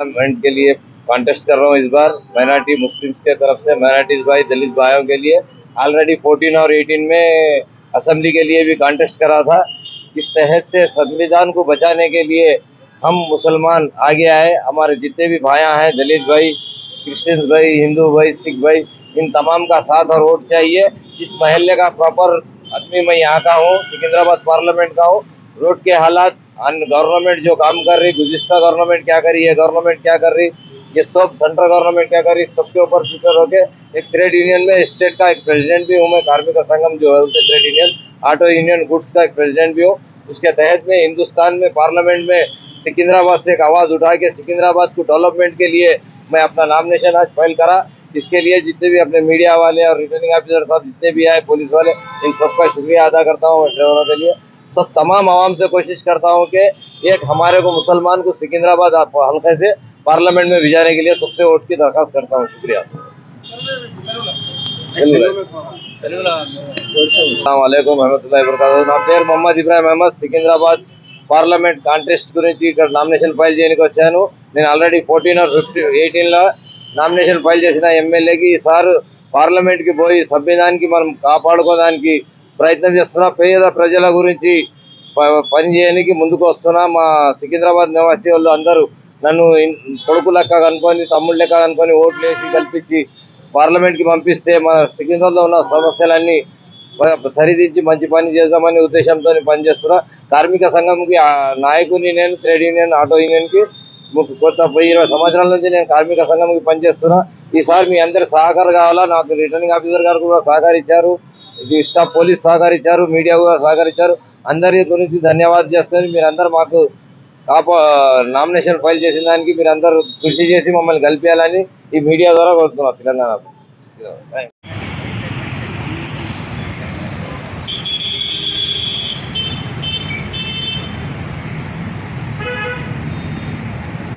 Parliament के लिए contest कर रहा हूँ इस बार माइनॉरिटी मुस्लिम्स के तरफ़ से माइनॉरिटीज भाई, दलित भाइयों के लिए। ऑलरेडी 14 और 18 में असेंबली के लिए भी कॉन्टेस्ट करा था। इस तहत से संविधान को बचाने के लिए हम मुसलमान आगे आए। हमारे जितने भी भाइयाँ हैं, दलित भाई, क्रिश्चियन भाई, हिंदू भाई, सिख भाई, इन तमाम का साथ और वोट चाहिए। इस महल्ले का प्रॉपर आदमी मैं यहाँ का हूँ, सिकंदराबाद पार्लियामेंट का हूँ। रोड के हालात गवर्नमेंट जो काम कर रही, गुजश्ता गवर्नमेंट क्या कर रही है, गवर्नमेंट क्या कर रही, ये सब सेंट्रल गवर्नमेंट क्या कर रही, सबके ऊपर प्रिपेयर होके एक ट्रेड यूनियन में स्टेट का एक प्रेसिडेंट भी हूँ मैं, कार्मिक संगम जो है उनके trade union auto union goods का एक प्रेसिडेंट भी हूँ। उसके तहत में हिंदुस्तान में पार्लियामेंट में सिकंदराबाद से एक आवाज़ उठा के सिकंदराबाद को डेवलपमेंट के लिए मैं अपना नामिनेशन आज फ़ाइल करा। इसके लिए जितने भी अपने मीडिया वाले और रिटर्निंग ऑफिसर साहब जितने भी आए पुलिस वाले, इन सबका शुक्रिया अदा करता हूँ ड्राइवरों के लिए। सब तमाम आवाम से कोशिश करता हूँ कि एक हमारे को मुसलमान को सिकंदराबाद आप- हल्के से पार्लियामेंट में भिजाने के लिए सबसे वोट की दरखास्त करता हूँ शुक्रिया అస్సలాముఅలైకుం వరహమతుల్లాహి వబరకాతుహు నా పేరు మొహమ్మద్ ఇబ్రాహిం అహ్మద్ సికింద్రాబాద్ పార్లమెంట్ కాంటెస్ట్ గురించి ఇక్కడ నామినేషన్ ఫైల్ చేయడానికి వచ్చాను నేను ఆల్రెడీ ఫోర్టీన్ ఆర్ ఫిఫ్టీ ఎయిటీన్లో నామినేషన్ ఫైల్ చేసిన ఎమ్మెల్యేకి ఈసారి పార్లమెంట్కి పోయి సంవిధానానికి మనం కాపాడుకోవడానికి ప్రయత్నం చేస్తున్నా. పేద ప్రజల గురించి ప- పని చేయడానికి ముందుకు వస్తున్నా. మా సికింద్రాబాద్ నివాసీ వాళ్ళు అందరూ నన్ను కొడుకు లెక్క కనుకొని తమ్ముడు లెక్క కనుకొని ఓట్లు వేసి కల్పించి పార్లమెంట్కి పంపిస్తే మన సికింద్రాబాద్లో ఉన్న సమస్యలన్నీ సరిదిద్ది మంచి పని చేద్దామనే ఉద్దేశంతో పనిచేస్తున్నా. కార్మిక సంఘంకి ఆ నాయకుని నేను ట్రేడ్ యూనియన్ ఆటో యూనియన్కి కొత్త ఇరవై సంవత్సరాల నుంచి నేను కార్మిక సంఘంకి పనిచేస్తున్నా. ఈసారి మీ అందరి సహకారం కావాలా? నాకు రిటర్నింగ్ ఆఫీసర్ గారు కూడా సహకరించారు. స్టాఫ్ పోలీస్ సహకరించారు మీడియా కూడా సహకరించారు. అందరి గురించి ధన్యవాదాలు చేస్తుంది మీరందరూ మాకు కాపా నామినేషన్ ఫైల్ చేసిన దానికి మీరు అందరూ కృషి చేసి మమ్మల్ని కలిపేయాలని ఈ మీడియా ద్వారా కోరుతున్నాను తెలంగాణ